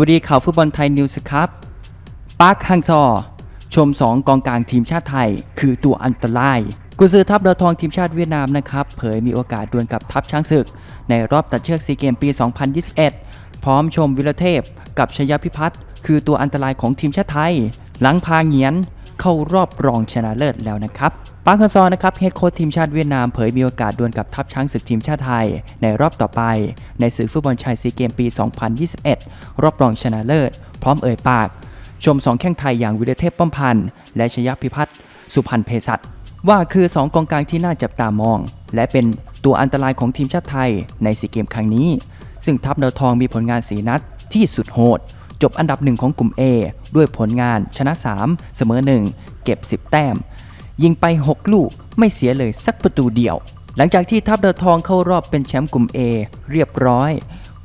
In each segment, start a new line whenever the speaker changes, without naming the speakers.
วัสดีข่าวฟุตบอลไทยนิวส์ครับปาร์คฮังซอ ชม 2 กองกลางทีมชาติไทย คือตัวอันตราย กุซือทัพดาวทองทีมชาติเวียดนามนะครับ เผยมีโอกาสดวลกับทัพช้างศึก ในรอบตัดเชือกซีเกมปี 2021 พร้อมชมวิรเทพ กับชยพิพัฒน์คือตัวอันตรายของทีมชาติไทย หลังพาเงียน เข้ารอบรองชนะเลิศแล้วนะครับปางคซอนะครับเฮดโค้ชทีมชาติเวียดนามเผยมีโอกาสดวลกับทัพช้างศึกทีมชาติไทย ในรอบต่อไป ในศึกฟุตบอลชายซีเกมปี 2021 รอบรองชนะเลิศ พร้อมเอ่ยปาก ชม2แข้งไทยอย่างวิรเทพป้อมพันธ์และชยพิพัฒน์สุพรรณเภสัชว่าคือ 2 กองกลางที่น่าจับตามอง และเป็นตัวอันตรายของทีมชาติไทยในซีเกมครั้งนี้ ซึ่งทัพดาวทองมีผลงานสีนัดที่สุดโหด จบอันดับหนึ่งของกลุ่ม A ด้วยผลงานชนะ 3 เสมอ 1 เก็บ 10 แต้ม ยิงไป 6 ลูกไม่เสียเลยสักประตูเดียว หลังจากที่ทัพดาวทองเข้ารอบเป็นแชมป์กลุ่ม A เรียบร้อย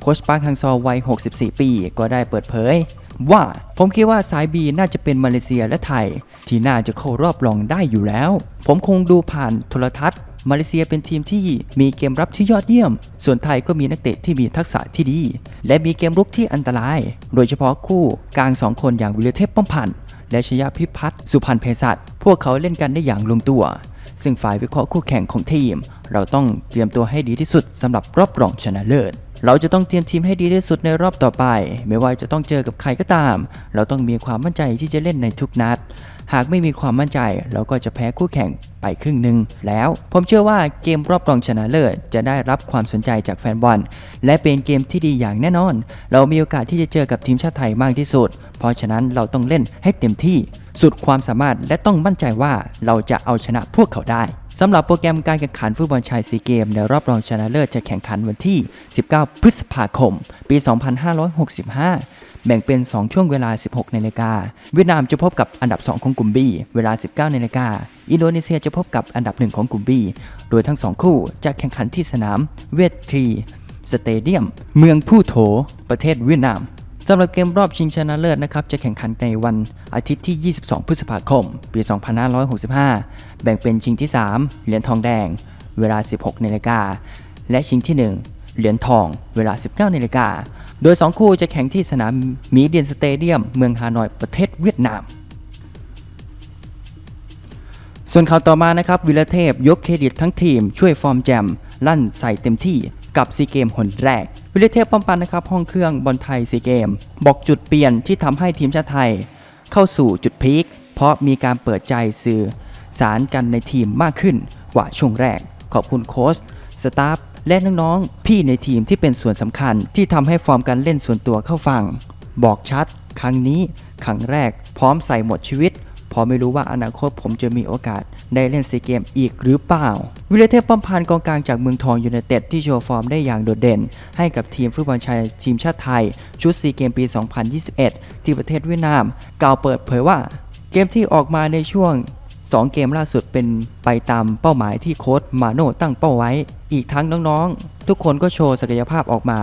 โค้ชปาร์คฮังซอวัย 64 ปี ก็ได้เปิดเผย ว่าผมคิดว่าสาย B น่าจะเป็นมาเลเซียและไทย ที่น่าจะเข้ารอบรองได้อยู่แล้ว ผมคงดูผ่านโทรทัศน์ มาเลเซียเป็นทีมที่มีเกมรับที่ยอดเยี่ยม ส่วนไทยก็มีนักเตะที่มีทักษะที่ดี และมีเกมรุกที่อันตราย โดยเฉพาะคู่กลางสองคนอย่างวิลเทพป้อมพันธ์และชยพิพัฒน์สุพรรณเภสัชพวกเขาเล่นกันได้อย่างลงตัว ซึ่งฝ่ายวิเคราะห์คู่แข่งของทีม เราต้องเตรียมตัวให้ดีที่สุดสำหรับรอบรองชนะเลิศเราจะต้องเตรียมทีมให้ดีที่สุดในรอบต่อไป ไม่ว่าจะต้องเจอกับใครก็ตาม เราต้องมีความมั่นใจที่จะเล่นในทุกนัด หากไม่มีความมั่นใจเราก็จะแพ้คู่แข่งไปครึ่งหนึ่งแล้วผมเชื่อว่าเกมรอบรองชนะเลิศจะได้รับความสนใจจากแฟนบอล และเป็นเกมที่ดีอย่างแน่นอน เรามีโอกาสที่จะเจอกับทีมชาติไทยมากที่สุด เพราะฉะนั้นเราต้องเล่นให้เต็มที่ สุดความสามารถและต้องมั่นใจว่าเราจะเอาชนะพวกเขาได้สำหรับโปรแกรมการแข่งขันฟุตบอลชายซีเกม ในรอบรองชนะเลิศจะแข่งขันวันที่ 19 พฤษภาคม ปี 2565 แบ่งเป็น 2 ช่วงเวลา 16นาฬิกาเวียดนามจะพบกับอันดับ 2 ของกลุ่ม B เวลา 19นาฬิกาอินโดนีเซียจะพบกับอันดับ 1 ของกลุ่ม B โดยทั้ง 2 คู่จะแข่งขันที่สนามเวททรีสเตเดียม เมืองผู้โถ ประเทศเวียดนามสำหรับเกมรอบชิงชนะเลิศนะครับ จะแข่งขันในวันอาทิตย์ที่ 22 พฤษภาคม ปี 2565 แบ่งเป็นชิงที่ 3 เหรียญทองแดง เวลา 16นาฬิกาและชิงที่ 1 เหรียญทอง เวลา 19นาฬิกา โดย 2 คู่จะแข่งที่สนามมีเดียนสเตเดียม เมืองฮานอยประเทศเวียดนาม ส่วนข่าวต่อมานะครับวิลเทพยกเครดิตทั้งทีมช่วยฟอร์มแจม ลั่นใส่เต็มที่กับซีเกมหนแรก วิลเทพป้อมปันนะครับห้องเครื่องบอลไทยซีเกม บอกจุดเปลี่ยนที่ทำให้ทีมชาติไทย เข้าสู่จุดพีคเพราะมีการเปิดใจสื่อสารกันในทีมมากขึ้นกว่าช่วงแรก ขอบคุณโค้ชสตาฟ และน้องๆ พี่ในทีมที่เป็นส่วนสำคัญที่ทำให้ฟอร์มการเล่นส่วนตัวเข้าฟัง บอกชัด ครั้งนี้ครั้งแรก พร้อมใส่หมดชีวิตพอไม่รู้ว่าอนาคตผมจะมีโอกาสได้เล่นซีเกมอีกหรือเปล่า วิลเทพป้อมพันกองกลางจากเมืองทองยูไนเต็ดที่โชว์ฟอร์มได้อย่างโดดเด่น ให้กับทีมฟุตบอลชายทีมชาติไทย ชุดซีเกมปี 2021 ที่ประเทศเวียดนาม กล่าวเปิดเผยว่า เกมที่ออกมาในช่วง 2 เกมล่าสุดเป็นไปตามเป้าหมายที่โค้ชมาโน่ตั้งเป้าไว้ อีกทั้งน้องๆ ทุกคนก็โชว์ศักยภาพออกมา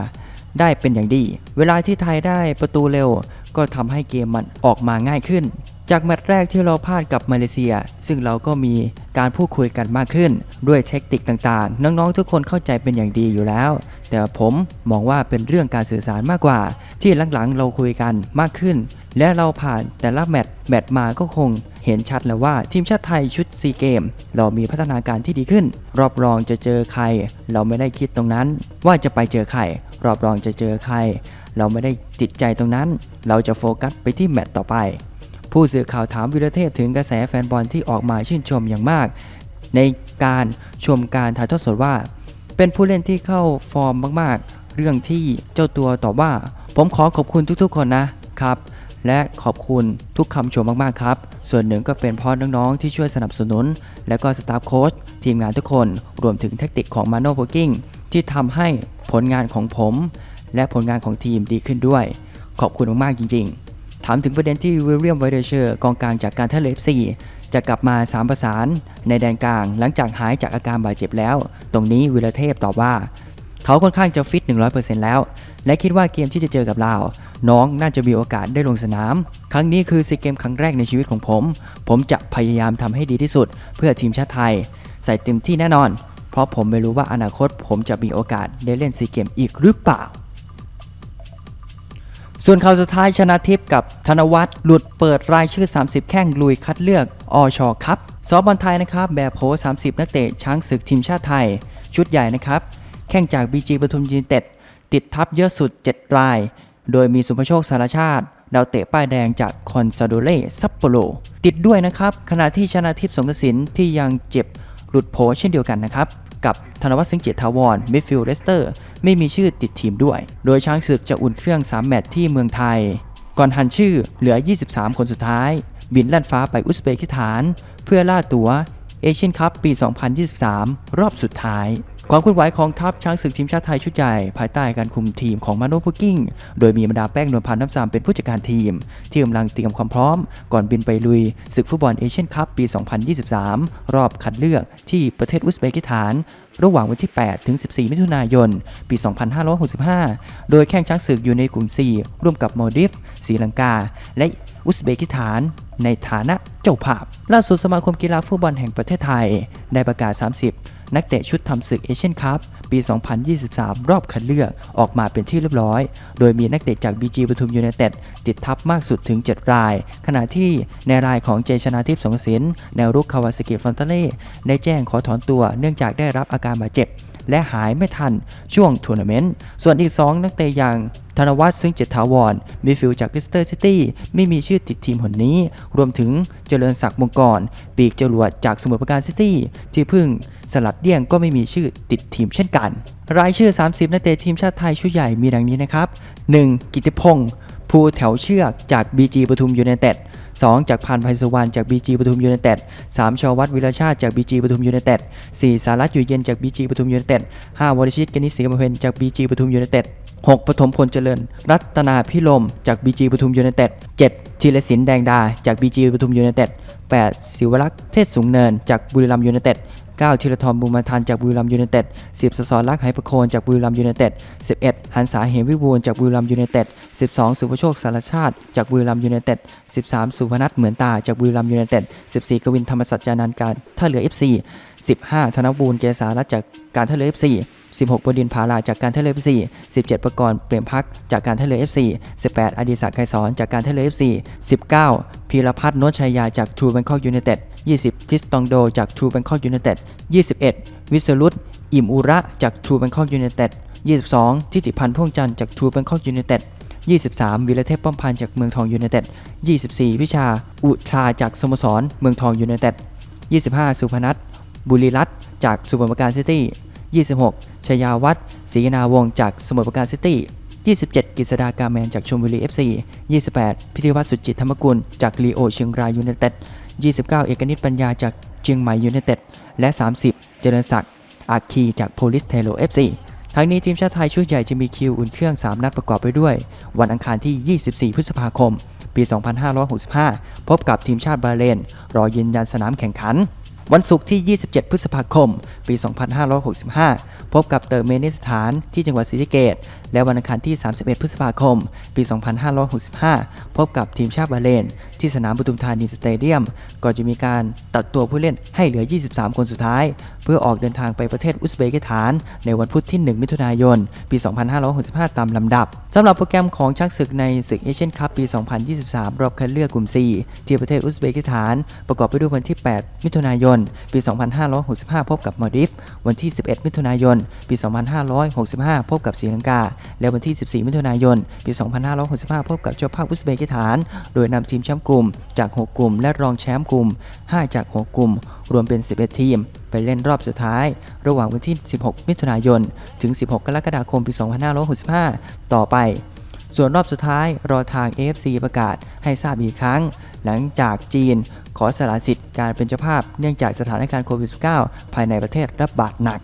ได้เป็นอย่างดี เวลาที่ไทยได้ประตูเร็ว ก็ทำให้เกมมันออกมาง่ายขึ้น จากแมตช์แรกที่เราพลาดกับมาเลเซีย ซึ่งเราก็มีการพูดคุยกันมากขึ้น ด้วยเทคนิคต่างๆ น้องๆ ทุกคนเข้าใจเป็นอย่างดีอยู่แล้ว แต่ผมมองว่าเป็นเรื่องการสื่อสารมากกว่า ที่หลังๆ เราคุยกันมากขึ้น และเราผ่านแต่ละแมตช์แมตช์มาก็คง เห็นชัดแล้วว่าทีมชาติไทยชุดซีเกม เรามีพัฒนาการที่ดีขึ้น รอบรองจะเจอใคร เราไม่ได้คิดตรงนั้น ว่าจะไปเจอใคร รอบรองจะเจอใคร เราไม่ได้ติดใจตรงนั้น เราจะโฟกัสไปที่แมตช์ต่อไป ผู้สื่อข่าวถามวิรเทพถึงกระแสแฟนบอลที่ออกมาชื่นชมอย่างมาก ในการชมการถ่ายทอดสดว่า เป็นผู้เล่นที่เข้าฟอร์มมากๆ เรื่องที่เจ้าตัวตอบว่า ผมขอขอบคุณทุกๆ คนนะครับ และขอบคุณทุกคำชมมาก ๆ ครับ ส่วนหนึ่งก็เป็นเพราะน้องๆที่ช่วยสนับสนุน และก็สตาฟโค้ชทีมงานทุกคน รวมถึงเทคนิคของมาโนโ o กิ้งที่ทำให้ผลงานของผม และผลงานของทีมดีขึ้นด้วย ขอบคุณมาก ๆ จริง ๆ ถามถึงประเด็นที่วิลเลียมไวเดเชอร์กองกลางจากการท่าเรือ FC จะกลับมาสามประสานในแดนกลาง หลังจากหายจากอาการบาดเจ็บแล้ว ตรงนี้วิลเทพตอบว่า เขาค่อนข้างจะฟิต 100%แล้ว และคิดว่าเกมที่จะเจอกับลาว น้องน่าจะมีโอกาสได้ลงสนาม ครั้งนี้คือซีเกมครั้งแรกในชีวิตของผม ผมจะพยายามทำให้ดีที่สุด เพื่อทีมชาติไทย ใส่เต็มที่แน่นอน เพราะผมไม่รู้ว่าอนาคต ผมจะมีโอกาสได้เล่นซีเกมอีกหรือเปล่าส่วนข่าวสุดท้ายชนะทิพย์กับธนวัฒน์หลุดเปิดรายชื่อ 30 แข้งลุยคัดเลือกอชครับซอบอลไทยนะครับ แบบโพส30 นักเตะช้างศึกทีมชาติไทย ชุดใหญ่นะครับ แข่งจาก BG ปทุมยูไนเต็ด ติดทับเยอะสุด 7 ราย โดยมีสุภโชคสารชาติ ดาวเตะป้ายแดงจากคอนซาโดเล่ซัปโปโรติดด้วยนะครับ ขณะที่ชนะทิพย์สงกระสินที่ยังเจ็บหลุดโผเช่นเดียวกันนะครับ กับธนวัฒน์สิงห์เจตทาวรมิดฟิลด์เลสเตอร์ ไม่มีชื่อติดทีมด้วย โดยช้างศึกจะอุ่นเครื่อง 3 แมตช์ที่เมืองไทย ก่อนหันชื่อเหลือ 23 คนสุดท้าย บินลั่นฟ้าไปอุซเบกิสถาน เพื่อล่าตั๋วเอเชียนคัพปี 2023 รอบสุดท้าย ความเคลื่อนไหวของทัพช้างศึกทีมชาติไทยชุดใหญ่ ภายใต้การคุมทีมของมาโนพุกิ้ง โดยมีบรรดาแป้งนวลพันธ์น้ำสามเป็นผู้จัดการทีม ที่กำลังเตรียมความพร้อม ก่อนบินไปลุย ศึกฟุตบอลเอเชียนคัพปี 2023 รอบคัดเลือกที่ประเทศอุซเบกิสถาน ระหว่างวันที่ 8 ถึง 14 มิถุนายน ปี 2565 โดยแข่งช้างศึกอยู่ในกลุ่ม 4 ร่วมกับมอลดิฟศรีลังกา และอุซเบกิสถานในฐานะเจ้าภาพ ล่าสุดสมาคมกีฬาฟุตบอลแห่งประเทศไทย ได้ประกาศ 30 นักเตะชุดทำศึกเอเชียนคัพปี 2023 รอบคัดเลือกออกมาเป็นที่เรียบร้อย โดยมีนักเตะจาก BG ปทุมยูไนเต็ดติดทับมากสุดถึง 7 ราย ขณะที่ในรายของเจชนาทิพย์สงสินแนวรุกคาวาสกิฟอนเตเล่ได้แจ้งขอถอนตัวเนื่องจากได้รับอาการบาดเจ็บ และหายไม่ทันช่วงทัวร์นาเมนต์ ส่วนอีก 2 นักเตะอย่าง ธนวัฒน์ซึ่งเจตถาวรมิดฟิลด์จากลิสเตอร์ซิตี้ไม่มีชื่อติดทีมหนนี้ รวมถึงเจริญศักดิ์มงกร ปีกจรวดจากสมุทรปราการซิตี้ที่พึ่งสลัดเลี่ยงก็ไม่มีชื่อติดทีมเช่นกัน รายชื่อ 30 นักเตะทีมชาติไทยชุดใหญ่มีดังนี้นะครับ 1. กิติพงศ์ภูแถวเชือกจาก BG ปทุมยูไนเต็ด 2. จากพันไพสุวรรณจาก BG ปทุมยูไนเต็ด 3. ชววัดวิรชาติจาก BG ปทุมยูไนเต็ด 4. สารัตอยู่เย็นจาก BG ปทุมยูไนเต็ด 5. วรชิตกนิษฐ์ศรีกำเพนจาก BG ปทุมยูไนเต็ด 6. ปฐมพลเจริญ รัตนาพิลมจาก BG ปทุมยูไนเต็ด 7. ธีรศิลป์แดงดา จาก BG ปทุมยูไนเต็ด 8. ศิวรักษ์เทศสูงเนิน จากบุรีรัมยูไนเต็ด 9. ธีรทรบุญมาทันจากบุรีรัมยูไนเต็ด 10. สสรักษ์ไหประโคนจากบุรีรัมยูไนเต็ด 11. หันษาเหมวิบูลจากบุรีรัมยูไนเต็ด 12. สุภโชคสารชาติ จากบุรีรัมยูไนเต็ด 13. สุพนัทเหมือนตาจากบุรีรัมยูไนเต็ด 14. กวินธรรมสัจจานันการท่าเรือ FC 15. ธนบูรณ์เกษารัตน์จากการท่าเรือ FC 16 บดินทร์ภาลาจากการท่าเรือ FC 17 ประกรณ์เปรมพักจากการท่าเรือ FC 18 อดีศักดิ์ไกรสอนจากการท่าเรือ FC 19 พีรพัฒน์นชชัยยาจากทรูแบงคอกยูไนเต็ด20 ทิสตองโดจากทรูแบงคอกยูไนเต็ด21 วิสรุตอิ่มอุระจากทรูแบงคอกยูไนเต็ด22 ทิติพันธ์พ่วงจันทร์จากทรูแบงคอกยูไนเต็ด23 วิรเทพป้อมพันธ์จากเมืองทองยูไนเต็ด24 วิชา อุทราจากสโมสร เมืองทองยูไนเต็ด25 สุพนัทบุรีรัตน์จากสมุทรปราการซิตี้ 26ชยาวัฒน์ศรีนาวงจากสมุทรปราการซิตี้ 27กฤษดากาแมนจากชลบุรี FC 28 พิธีวัฒน์สุจิตธรรมกุลจากลีโอเชียงรายยูไนเต็ด 29 เอกนิตปัญญาจากเชียงใหม่ยูไนเต็ด และ 30 เจริญศักดิ์อาคีจากโพลิสเทโล FC ทั้งนี้ทีมชาติไทยชุดใหญ่จะมีคิวอุ่นเครื่อง 3 นัดประกอบไปด้วย วันอังคารที่ 24 พฤษภาคม ปี 2565 พบกับทีมชาติบาเรนรอยืนยันสนามแข่งขัน วันศุกร์ที่ 27 พฤษภาคม ปี 2565 พบกับเตอร์เมนิสถานที่จังหวัดศรีสะเกษและวันอังคารที่ 31 พฤษภาคม ปี 2565 พบกับทีมชาติบาเรนที่สนามปทุมธานีสเตเดียม ก่อนจะมีการตัดตัวผู้เล่นให้เหลือ 23 คนสุดท้าย เพื่อออกเดินทางไปประเทศอุซเบกิสถาน ในวันพุธที่ 1 มิถุนายน ปี 2565 ตามลำดับสำหรับโปรแกรมของชักศึกในศึกเอเชียนคัพปี 2023 รอบคัดเลือกกลุ่ม 4 ที่ประเทศอุซเบกิสถาน ประกอบไปด้วยวันที่ 8 มิถุนายน ปี 2565 พบกับมาลดิฟ วันที่ 11 มิถุนายน ปี 2565 พบกับศรีลังกาและวันที่ 14 มิถุนายน ปี 2565 พบกับเจ้าภาพอุซเบกิสถาน โดยนำทีมแชมป์กลุ่มจาก 6 กลุ่ม และรองแชมป์กลุ่ม 5 จาก 6 กลุ่ม รวมเป็น 11 ทีม ไปเล่นรอบสุดท้าย ระหว่างวันที่ 16 มิถุนายน ถึง 16 กรกฎาคม ปี 2565 ต่อไป ส่วนรอบสุดท้ายรอทาง AFC ประกาศให้ทราบอีกครั้ง หลังจากจีนขอสละสิทธิ์การเป็นเจ้าภาพเนื่องจากสถานการณ์โควิด -19 ภายในประเทศระบาดหนัก